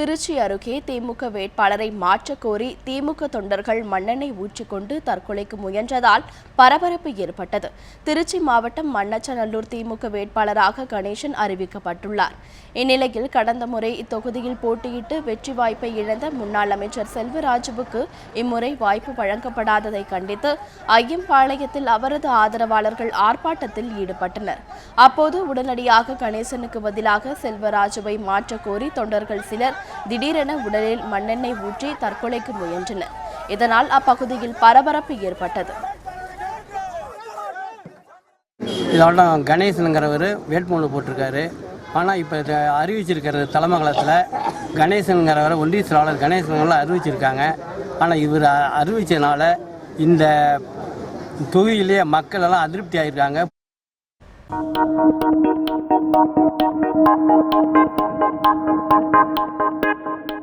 திருச்சி அருகே திமுக வேட்பாளரை மாற்றக்கோரி திமுக தொண்டர்கள் மண்ணெண்ணெய் ஊற்றிக்கொண்டு தற்கொலைக்கு முயன்றதால் பரபரப்பு ஏற்பட்டது. திருச்சி மாவட்டம் மண்ணச்சநல்லூர் திமுக வேட்பாளராக கணேசன் அறிவிக்கப்பட்டுள்ளார். இந்நிலையில் கடந்த முறை இத்தொகுதியில் போட்டியிட்டு வெற்றி வாய்ப்பை இழந்த முன்னாள் அமைச்சர் செல்வராஜுவுக்கு இம்முறை வாய்ப்பு வழங்கப்படாததை கண்டித்து ஐயம்பாளையத்தில் அவரது ஆதரவாளர்கள் ஆர்ப்பாட்டத்தில் ஈடுபட்டனர். அப்போது உடனடியாக கணேசனுக்கு பதிலாக செல்வராஜுவை மாற்றக்கோரி தொண்டர்கள் சிலர் திடீரென உடலில் மண்ணெண்ணெய் ஊற்றி தற்கொலைக்கு முயன்றனர். இதனால் அப்பகுதியில் பரபரப்பு ஏற்பட்டது. இதோட கணேசனுங்கிறவர் வேட்புமனு போட்டிருக்காரு. ஆனால் இப்போ இதை அறிவிச்சிருக்கிறது தலைமங்கலத்தில் கணேசனுங்கிறவரை ஒன்றிய செயலாளர் கணேசன்லாம் அறிவிச்சிருக்காங்க. ஆனால் இவர் அ- அறிவிச்சதுனால இந்த தொகுதியிலேயே மக்கள் எல்லாம் அதிருப்தி ஆகியிருக்காங்க Thank you.